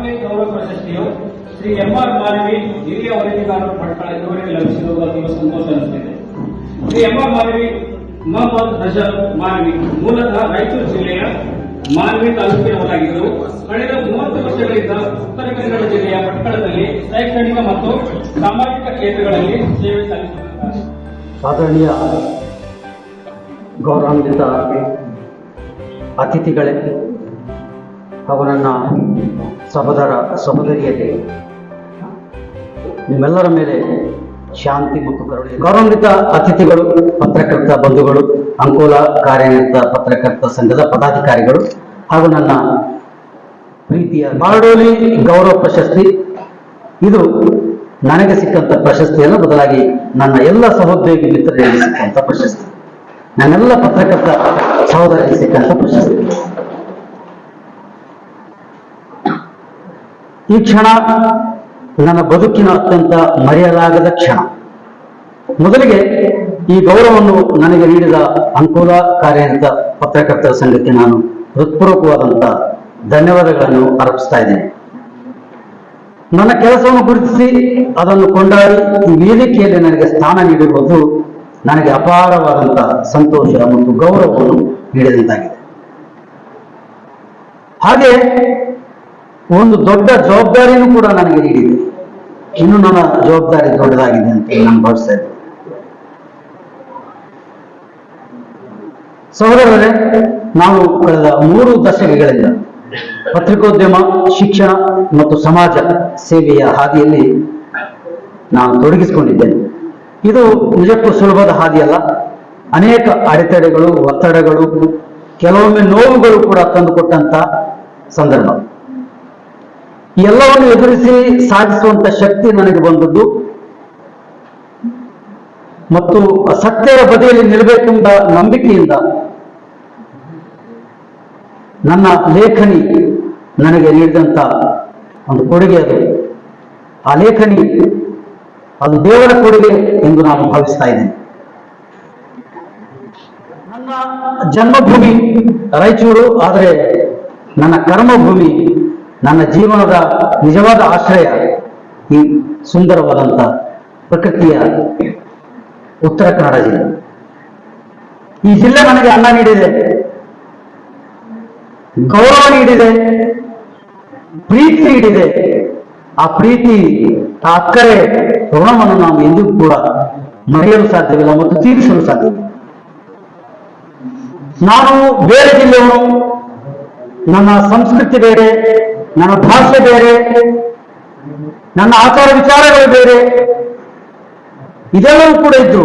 ಬಾಡೋಲಿ ಗೌರವ ಪ್ರಶಸ್ತಿಯು Shri M R Manvi ಹಿರಿಯ ವರದಿಗಾರರು ಪಟ್ಟಣ ಇದುವರೆಗೆ ಲಭಿಸಿರುವ ಬಗ್ಗೆ ಸಂತೋಷ ಅನಿಸುತ್ತಿದೆ ಶ್ರೀ ಎಂ ಆರ್ ಮಾನವಿ ಮೊಹಮ್ಮದ್ ಹಜರ್ ಮಾನವಿ, ಮೂಲತಃ ರಾಯಚೂರು ಜಿಲ್ಲೆಯ ಮಾನವಿ ತಾಲೂಕಿನವರಾಗಿದ್ದು, ಕಳೆದ ಮೂವತ್ತು ವರ್ಷಗಳಿಂದ ಉತ್ತರ ಕನ್ನಡ ಜಿಲ್ಲೆಯ ಪಟ್ಟಣದಲ್ಲಿ ಶೈಕ್ಷಣಿಕ ಮತ್ತು ಸಾಮಾಜಿಕ ಕ್ಷೇತ್ರಗಳಲ್ಲಿ ಸೇವೆ ಸಲ್ಲಿಸುತ್ತಿದ್ದಾರೆ. ಆದರಣೀಯ ಗೌರವಾನ್ವಿತ ಅತಿಥಿಗಳೇ, ಅವರನ್ನು ಸಹೋದರ ಸಹೋದರಿಯರೇ, ನಿಮ್ಮೆಲ್ಲರ ಮೇಲೆ ಶಾಂತಿ ಮತ್ತು ಕರುಣೆ, ಗೌರವಾನ್ವಿತ ಅತಿಥಿಗಳು, ಪತ್ರಕರ್ತ ಬಂಧುಗಳು, ಅಂಕೋಲ ಕಾರ್ಯನಿರತ ಪತ್ರಕರ್ತ ಸಂಘದ ಪದಾಧಿಕಾರಿಗಳು ಹಾಗೂ ನನ್ನ ಪ್ರೀತಿಯ ಬಾರ್ಡೋಲಿ ಗೌರವ ಪ್ರಶಸ್ತಿ. ಇದು ನನಗೆ ಸಿಕ್ಕಂತ ಪ್ರಶಸ್ತಿಯಲ್ಲ ಬದಲಾಗಿ ನನ್ನ ಎಲ್ಲ ಸಹೋದ್ಯೋಗಿ ಮಿತ್ರರಿಗೆ ಸಿಕ್ಕಂತ ಪ್ರಶಸ್ತಿ. ನನ್ನೆಲ್ಲ ಪತ್ರಕರ್ತ ಸಹೋದರಿಗೆ ಸಿಕ್ಕಂತ ಪ್ರಶಸ್ತಿ. ಈ ಕ್ಷಣ ನನ್ನ ಬದುಕಿನ ಅತ್ಯಂತ ಮರೆಯಲಾಗದ ಕ್ಷಣ. ಮೊದಲಿಗೆ ಈ ಗೌರವವನ್ನು ನನಗೆ ನೀಡಿದ ಅನುಕೂಲ ಕಾರ್ಯನಿರತ ಪತ್ರಕರ್ತರ ಸಂಘಕ್ಕೆ ನಾನು ಹೃತ್ಪೂರ್ವಕವಾದಂಥ ಧನ್ಯವಾದಗಳನ್ನು ಅರ್ಪಿಸ್ತಾ ಇದ್ದೇನೆ. ನನ್ನ ಕೆಲಸವನ್ನು ಗುರುತಿಸಿ ಅದನ್ನು ಕೊಂಡಾಡಿ ಈ ವೇದಿಕೆಯಲ್ಲಿ ನನಗೆ ಸ್ಥಾನ ನೀಡಿರುವುದು ನನಗೆ ಅಪಾರವಾದಂತಹ ಸಂತೋಷ ಮತ್ತು ಗೌರವವನ್ನು ನೀಡಿದಂತಾಗಿದೆ. ಹಾಗೆ ಒಂದು ದೊಡ್ಡ ಜವಾಬ್ದಾರಿಯನ್ನು ಕೂಡ ನನಗೆ ನೀಡಿದೆ. ಇನ್ನು ನನ್ನ ಜವಾಬ್ದಾರಿ ದೊಡ್ಡದಾಗಿದೆ ಅಂತ ನಾನು ಭಾವಿಸ್ತಾ ಇದ್ದೆ ಸಹೋದರರೇ, ನಾವು ಕಳೆದ ಮೂರು ದಶಕಗಳಿಂದ ಪತ್ರಿಕೋದ್ಯಮ, ಶಿಕ್ಷಣ ಮತ್ತು ಸಮಾಜ ಸೇವೆಯ ಹಾದಿಯಲ್ಲಿ ನಾನು ತೊಡಗಿಸಿಕೊಂಡಿದ್ದೇನೆ. ಇದು ನಿಜಕ್ಕೂ ಸುಲಭದ ಹಾದಿಯಲ್ಲ. ಅನೇಕ ಅಡೆತಡೆಗಳು, ಒತ್ತಡಗಳು, ಕೆಲವೊಮ್ಮೆ ನೋವುಗಳು ಕೂಡ ತಂದುಕೊಟ್ಟಂತ ಸಂದರ್ಭ. ಎಲ್ಲವನ್ನು ಎದುರಿಸಿ ಸಾಧಿಸುವಂತ ಶಕ್ತಿ ನನಗೆ ಬಂದದ್ದು. ಮತ್ತು ಸತ್ಯದ ಬದಿಯಲ್ಲಿ ನಿಲ್ಲಬೇಕೆಂಬ ನಂಬಿಕೆಯಿಂದ ನನ್ನ ಲೇಖನಿ ನನಗೆ ನೀಡಿದಂತ ಒಂದು ಕೊಡುಗೆ ಅದು. ಆ ಲೇಖನಿ ಅದು ದೇವರ ಕೊಡುಗೆ ಎಂದು ನಾನು ಭಾವಿಸ್ತಾ ಇದ್ದೇನೆ. ನನ್ನ ಜನ್ಮಭೂಮಿ ರಾಯಚೂರು, ಆದರೆ ನನ್ನ ಕರ್ಮಭೂಮಿ ನನ್ನ ಜೀವನದ ನಿಜವಾದ ಆಶ್ರಯ ಈ ಸುಂದರವಾದಂಥ ಪ್ರಕೃತಿಯ ಉತ್ತರ ಕನ್ನಡ ಜಿಲ್ಲೆ. ಈ ಜಿಲ್ಲೆ ನನಗೆ ಅನ್ನ ನೀಡಿದೆ. ಗೌರವ ನೀಡಿದೆ. ಪ್ರೀತಿ ನೀಡಿದೆ. ಆ ಪ್ರೀತಿ ಆ ಅಕ್ಕರೆ ಋಣವನ್ನು ನಾವು ಎಂದಿಗೂ ಕೂಡ ಮರೆಯಲು ಸಾಧ್ಯವಿಲ್ಲ ಮತ್ತು ತೀರಿಸಲು ಸಾಧ್ಯವಿಲ್ಲ. ನಾನು ಬೇರೆ ಜಿಲ್ಲೆಯವನು. ನನ್ನ ಸಂಸ್ಕೃತಿ ಬೇರೆ. ನನ್ನ ಭಾಷೆ ಬೇರೆ, ನನ್ನ ಆಚಾರ ವಿಚಾರಗಳು ಬೇರೆ, ಇದೆಲ್ಲವೂ ಕೂಡ ಇದ್ರು.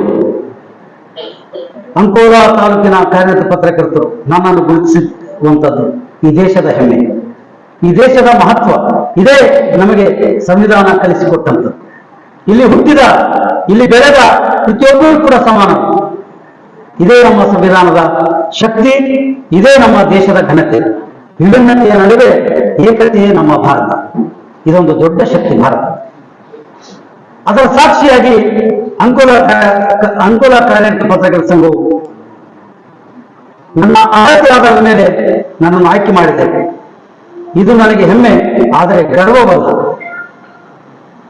ಅಂಕೋಲ ತಾಲೂಕಿನ ಕಾರ್ಯರತ ಪತ್ರಕರ್ತರು ನನ್ನನ್ನು ಗುರುತಿಸುವಂಥದ್ದು ಈ ದೇಶದ ಹೆಮ್ಮೆ. ಈ ದೇಶದ ಮಹತ್ವ ಇದೇ ನಮಗೆ ಸಂವಿಧಾನ ಕಲಿಸಿಕೊಟ್ಟಂಥದ್ದು ಇಲ್ಲಿ ಹುಟ್ಟಿದ, ಇಲ್ಲಿ ಬೆಳೆದ ಪ್ರತಿಯೊಬ್ಬರೂ ಕೂಡ ಸಮಾನ. ಇದೇ ನಮ್ಮ ಸಂವಿಧಾನದ ಶಕ್ತಿ, ಇದೇ ನಮ್ಮ ದೇಶದ ಘನತೆ. ವಿಭಿನ್ನತೆಯ ನಡುವೆ ಏಕತೆಯೇ ನಮ್ಮ ಭಾರತ. ಇದೊಂದು ದೊಡ್ಡ ಶಕ್ತಿ ಭಾರತ. ಅದರ ಸಾಕ್ಷಿಯಾಗಿ ಅಂಕೋಲ ಅಂಕುಲ ಅಂಕೋಲ ಪತ್ರಕರ್ತ ಸಂಘವು ನನ್ನ ಆಯ್ಕೆಯಾದ ಮೇಲೆ ನನ್ನನ್ನು ಆಯ್ಕೆ ಮಾಡಿದೆ. ಇದು ನನಗೆ ಹೆಮ್ಮೆ, ಆದರೆ ಗರ್ವವಲ್ಲ.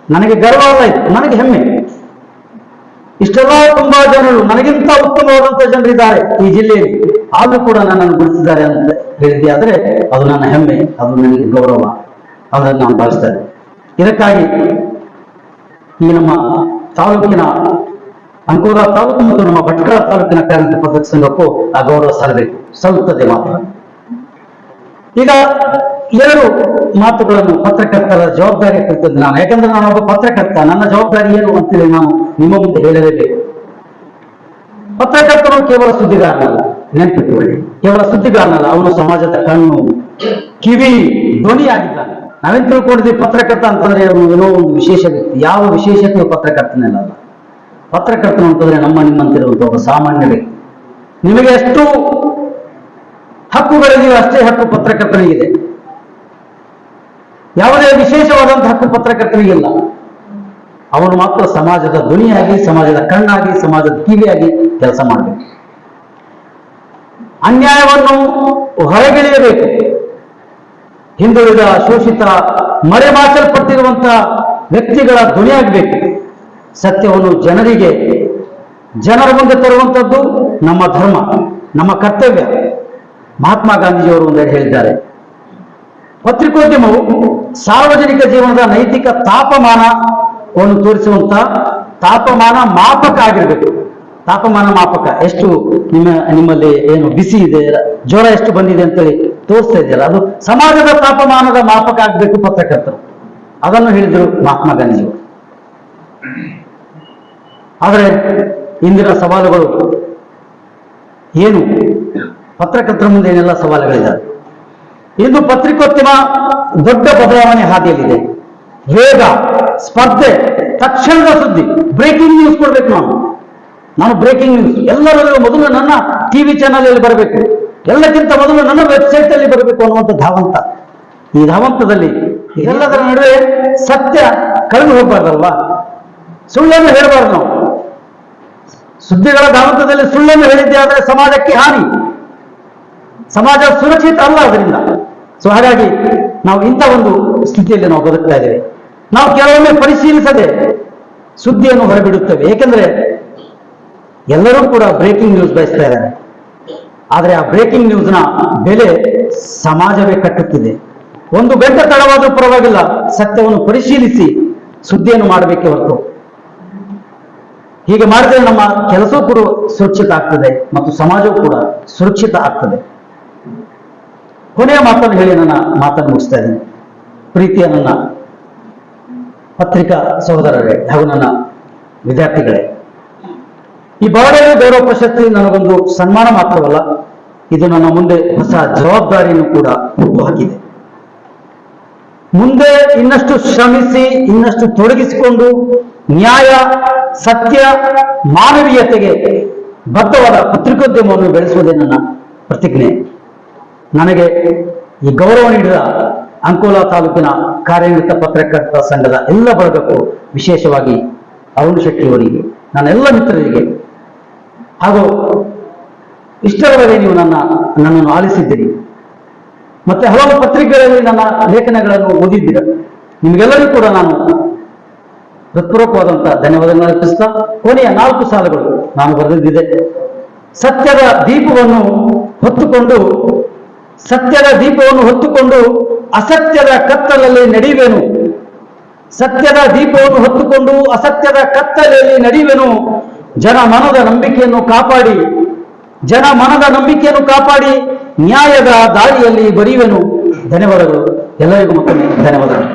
ನನಗೆ ಗರ್ವ ಅಲ್ಲ ಇದು. ನನಗೆ ಹೆಮ್ಮೆ. ಇಷ್ಟೆಲ್ಲ ತುಂಬಾ ಜನರು, ನನಗಿಂತ ಉತ್ತಮವಾದಂತ ಜನರಿದ್ದಾರೆ ಈ ಜಿಲ್ಲೆಯಲ್ಲಿ. ಆದ್ರೂ ಕೂಡ ನನ್ನನ್ನು ಗುರುತಿಸಿದ್ದಾರೆ ಅಂತ ಹೇಳಿದ್ದೆ. ಆದ್ರೆ ಅದು ನನ್ನ ಹೆಮ್ಮೆ, ಅದು ನನಗೆ ಗೌರವ. ಅದನ್ನು ನಾನು ಭಾವಿಸ್ತೇನೆ. ಇದಕ್ಕಾಗಿ ಈ ನಮ್ಮ ತಾಲೂಕಿನ ಅಂಕೋಲ ತಾಲೂಕು ಮತ್ತು ನಮ್ಮ ಭಟ್ಕಳ ತಾಲೂಕಿನ ಕಾರ್ಮಿಕ ಪದ್ಧತಿ ಸಂಘಕ್ಕೂ ಆ ಗೌರವ ಸಲ್ಲಬೇಕು ಸಲ್ಲುತ್ತದೆ ಮಾತ್ರ. ಈಗ ಎರಡು ಮಾತುಗಳನ್ನು ಪತ್ರಕರ್ತರ ಜವಾಬ್ದಾರಿ ಕುರಿತದ್ದು ನಾನು. ಯಾಕಂದ್ರೆ ನಾನು ಒಬ್ಬ ಪತ್ರಕರ್ತ. ನನ್ನ ಜವಾಬ್ದಾರಿ ಏನು ಅಂತೇಳಿ ನಾನು ನಿಮ್ಮ ಮುಂದೆ ಹೇಳಲೇಬೇಕು. ಪತ್ರಕರ್ತರು ಕೇವಲ ಸುದ್ದಿಗಾರನಲ್ಲ ನೆನಪಿಟ್ಟುಕೊಳ್ಳಿ ಕೇವಲ ಸುದ್ದಿಗಾರನಲ್ಲ, ಅವನು ಸಮಾಜದ ಕಣ್ಣು, ಕಿವಿ, ಧ್ವನಿಯಾಗಿದ್ದಾನೆ. ನಾವೇನ್ ತಿಳ್ಕೊಂಡಿದ್ವಿ ಪತ್ರಕರ್ತ ಅಂತಂದ್ರೆ ಏನೋ ಒಂದು ವಿಶೇಷ ವ್ಯಕ್ತಿ. ಯಾವ ವಿಶೇಷತೆಯು ಪತ್ರಕರ್ತನಲ್ಲ ಪತ್ರಕರ್ತನು ಅಂತಂದ್ರೆ ನಮ್ಮ ನಿಮ್ಮಂತಿರುವಂತ ಒಬ್ಬ ಸಾಮಾನ್ಯ ವ್ಯಕ್ತಿ. ನಿಮಗೆ ಎಷ್ಟು ಹಕ್ಕುಗಳಿದೆಯೋ ಅಷ್ಟೇ ಹಕ್ಕು ಪತ್ರಕರ್ತನಿಗಿದೆ. ಯಾವುದೇ ವಿಶೇಷವಾದಂತಹ ಹಕ್ಕು ಪತ್ರಕರ್ತನಿಗಿಲ್ಲ ಅವನು ಮಾತ್ರ ಸಮಾಜದ ಧ್ವನಿಯಾಗಿ, ಸಮಾಜದ ಕಣ್ಣಾಗಿ, ಸಮಾಜದ ಕಿವಿಯಾಗಿ ಕೆಲಸ ಮಾಡಬೇಕು. ಅನ್ಯಾಯವನ್ನು ಹೊರಗೆಳೆಯಬೇಕು. ಹಿಂದುಳಿದ ಶೋಷಿತ, ಮರೆಮಾಚಲ್ಪಟ್ಟಿರುವಂತಹ ವ್ಯಕ್ತಿಗಳ ಧ್ವನಿಯಾಗಬೇಕು. ಸತ್ಯವನ್ನು ಜನರಿಗೆ, ಜನರ ಮುಂದೆ ತರುವಂಥದ್ದು ನಮ್ಮ ಧರ್ಮ, ನಮ್ಮ ಕರ್ತವ್ಯ. ಮಹಾತ್ಮ ಗಾಂಧೀಜಿಯವರು ಒಂದೇ ಹೇಳಿದ್ದಾರೆ. ಪತ್ರಿಕೋದ್ಯಮವು ಸಾರ್ವಜನಿಕ ಜೀವನದ ನೈತಿಕ ತಾಪಮಾನವನ್ನು ತೋರಿಸುವಂತ ತಾಪಮಾನ ಮಾಪಕ ಆಗಿರಬೇಕು. ತಾಪಮಾನ ಮಾಪಕ. ಎಷ್ಟು ನಿಮ್ಮ, ನಿಮ್ಮಲ್ಲಿ ಏನು ಬಿಸಿ ಇದೆ, ಜ್ವರ ಎಷ್ಟು ಬಂದಿದೆ ಅಂತೇಳಿ ತೋರಿಸ್ತಾ ಇದೆಯಲ್ಲ ಅದು ಸಮಾಜದ ತಾಪಮಾನದ ಮಾಪಕ ಆಗಬೇಕು ಪತ್ರಕರ್ತರು. ಅದನ್ನು ಹೇಳಿದರು ಮಹಾತ್ಮ ಗಾಂಧಿ ಆದರೆ ಇಂದಿನ ಸವಾಲುಗಳು ಏನು? ಪತ್ರಕರ್ತರ ಮುಂದೆ ಏನೆಲ್ಲ ಸವಾಲುಗಳಿದ್ದಾವೆ ಇಂದು ಪತ್ರಿಕೋದ್ಯಮ ದೊಡ್ಡ ಬದಲಾವಣೆ ಹಾದಿಯಲ್ಲಿದೆ. ವೇಗ, ಸ್ಪರ್ಧೆ, ತಕ್ಷಣದ ಸುದ್ದಿ ಬ್ರೇಕಿಂಗ್ ನ್ಯೂಸ್ ಕೊಡ್ಬೇಕು ನಾವು. ನಾನು ಬ್ರೇಕಿಂಗ್ ನ್ಯೂಸ್ ಎಲ್ಲರಲ್ಲೂ ಮೊದಲು ನನ್ನ ಟಿವಿ ಚಾನಲ್ ಅಲ್ಲಿ ಬರಬೇಕು. ಎಲ್ಲಕ್ಕಿಂತ ಮೊದಲು ನನ್ನ ವೆಬ್ಸೈಟ್ ಅಲ್ಲಿ ಬರಬೇಕು ಅನ್ನುವಂಥ ಧಾವಂತ. ಈ ಧಾವಂತದಲ್ಲಿ ಇದೆಲ್ಲದರ ನಡುವೆ ಸತ್ಯ ಕಳೆದು ಹೋಗ್ಬಾರ್ದಲ್ವಾ? ಸುಳ್ಳನ್ನು ಹೇಳಬಾರ್ದು ನಾವು. ಸುದ್ದಿಗಳ ಧಾವಂತದಲ್ಲಿ ಸುಳ್ಳನ್ನು ಹೇಳಿದ್ದೆ ಆದರೆ ಸಮಾಜಕ್ಕೆ ಹಾನಿ. ಸಮಾಜ ಸುರಕ್ಷಿತ ಅಲ್ಲ ಅದರಿಂದ. ಸೊ ಹಾಗಾಗಿ ನಾವು ಇಂಥ ಒಂದು ಸ್ಥಿತಿಯಲ್ಲಿ ನಾವು ಬದುಕ್ತಾ ಇದ್ದೇವೆ. ನಾವು ಕೆಲವೊಮ್ಮೆ ಪರಿಶೀಲಿಸದೆ ಸುದ್ದಿಯನ್ನು ಹೊರಬಿಡುತ್ತೇವೆ. ಏಕೆಂದ್ರೆ ಎಲ್ಲರೂ ಕೂಡ ಬ್ರೇಕಿಂಗ್ ನ್ಯೂಸ್ ಬಯಸ್ತಾ ಇದ್ದಾರೆ. ಆದರೆ ಆ ಬ್ರೇಕಿಂಗ್ ನ್ಯೂಸ್ನ ಬೆಲೆ ಸಮಾಜವೇ ಕಟ್ಟುತ್ತಿದೆ. ಒಂದು ಗಂಟೆ ತಡವಾದರೂ ಪರವಾಗಿಲ್ಲ, ಸತ್ಯವನ್ನು ಪರಿಶೀಲಿಸಿ ಸುದ್ದಿಯನ್ನು ಮಾಡಬೇಕೆ ಹೊರತು. ಹೀಗೆ ಮಾಡಿದ್ರೆ ನಮ್ಮ ಕೆಲಸವೂ ಕೂಡ ಸುರಕ್ಷಿತ ಆಗ್ತದೆ ಮತ್ತು ಸಮಾಜವೂ ಕೂಡ ಸುರಕ್ಷಿತ ಆಗ್ತದೆ. ಕೊನೆಯ ಮಾತನ್ನು ಹೇಳಿ ನನ್ನ ಮಾತನ್ನು ಮುಗಿಸ್ತಾ ಇದ್ದೀನಿ. ಪ್ರೀತಿಯ ನನ್ನ ಪತ್ರಿಕಾ ಸಹೋದರರೇ ಹಾಗೂ ನನ್ನ ವಿದ್ಯಾರ್ಥಿಗಳೇ, ಈ ಬಾಡಲಿ ಗೌರವ ಪ್ರಶಸ್ತಿ ನನಗೊಂದು ಸನ್ಮಾನ ಮಾತ್ರವಲ್ಲ, ಇದು ನನ್ನ ಮುಂದೆ ಹೊಸ ಜವಾಬ್ದಾರಿಯನ್ನು ಕೂಡ ಹಾಕಿದೆ ಮುಂದೆ ಇನ್ನಷ್ಟು ಶ್ರಮಿಸಿ, ಇನ್ನಷ್ಟು ತೊಡಗಿಸಿಕೊಂಡು ನ್ಯಾಯ, ಸತ್ಯ, ಮಾನವೀಯತೆಗೆ ಬದ್ಧವಾದ ಪತ್ರಿಕೋದ್ಯಮವನ್ನು ಬೆಳೆಸುವುದೇ ನನ್ನ ಪ್ರತಿಜ್ಞೆ. ನನಗೆ ಈ ಗೌರವ ನೀಡಿದ ಅಂಕೋಲಾ ತಾಲೂಕಿನ ಕಾರ್ಯನಿರತ ಪತ್ರಕರ್ತರ ಸಂಘದ ಎಲ್ಲ ಬಳಗಕ್ಕೂ ವಿಶೇಷವಾಗಿ ಅರುಣ್ ಶೆಟ್ಟಿ ಅವರಿಗೆ, ನನ್ನ ಎಲ್ಲ ಮಿತ್ರರಿಗೆ ಹಾಗೂ ಇಷ್ಟರವರೆಗೆ ನೀವು ನನ್ನ, ನನ್ನನ್ನು ಆಲಿಸಿದ್ದೀರಿ. ಮತ್ತೆ ಹಲವು ಪತ್ರಿಕೆಗಳಲ್ಲಿ ನನ್ನ ಲೇಖನಗಳನ್ನು ಓದಿದ್ದೀರ. ನಿಮಗೆಲ್ಲರಿಗೂ ಕೂಡ ನಾನು ಹೃತ್ಪೂರ್ವಕವಾದಂತಹ ಧನ್ಯವಾದಗಳನ್ನು ಅರ್ಪಿಸ್ತಾ, ಕೊನೆಯ ನಾಲ್ಕು ಸಾಲುಗಳು ನಾನು ಬರೆದಿದ್ದೆ ಸತ್ಯದ ದೀಪವನ್ನು ಹೊತ್ತುಕೊಂಡು ಸತ್ಯದ ದೀಪವನ್ನು ಹೊತ್ತುಕೊಂಡು ಅಸತ್ಯದ ಕತ್ತಲಲ್ಲಿ ನಡೆಯುವೆನು. ಸತ್ಯದ ದೀಪವನ್ನು ಹೊತ್ತುಕೊಂಡು ಅಸತ್ಯದ ಕತ್ತಲೆಯಲ್ಲಿ ನಡೆಯುವೆನು. ಜನ ಮನದ ನಂಬಿಕೆಯನ್ನು ಕಾಪಾಡಿ, ಜನ ಮನದ ನಂಬಿಕೆಯನ್ನು ಕಾಪಾಡಿ ನ್ಯಾಯದ ದಾರಿಯಲ್ಲಿ ಬರೆಯುವೆನು. ಧನ್ಯವಾದಗಳು. ಎಲ್ಲರಿಗೂ ಮತ್ತೊಮ್ಮೆ ಧನ್ಯವಾದಗಳು.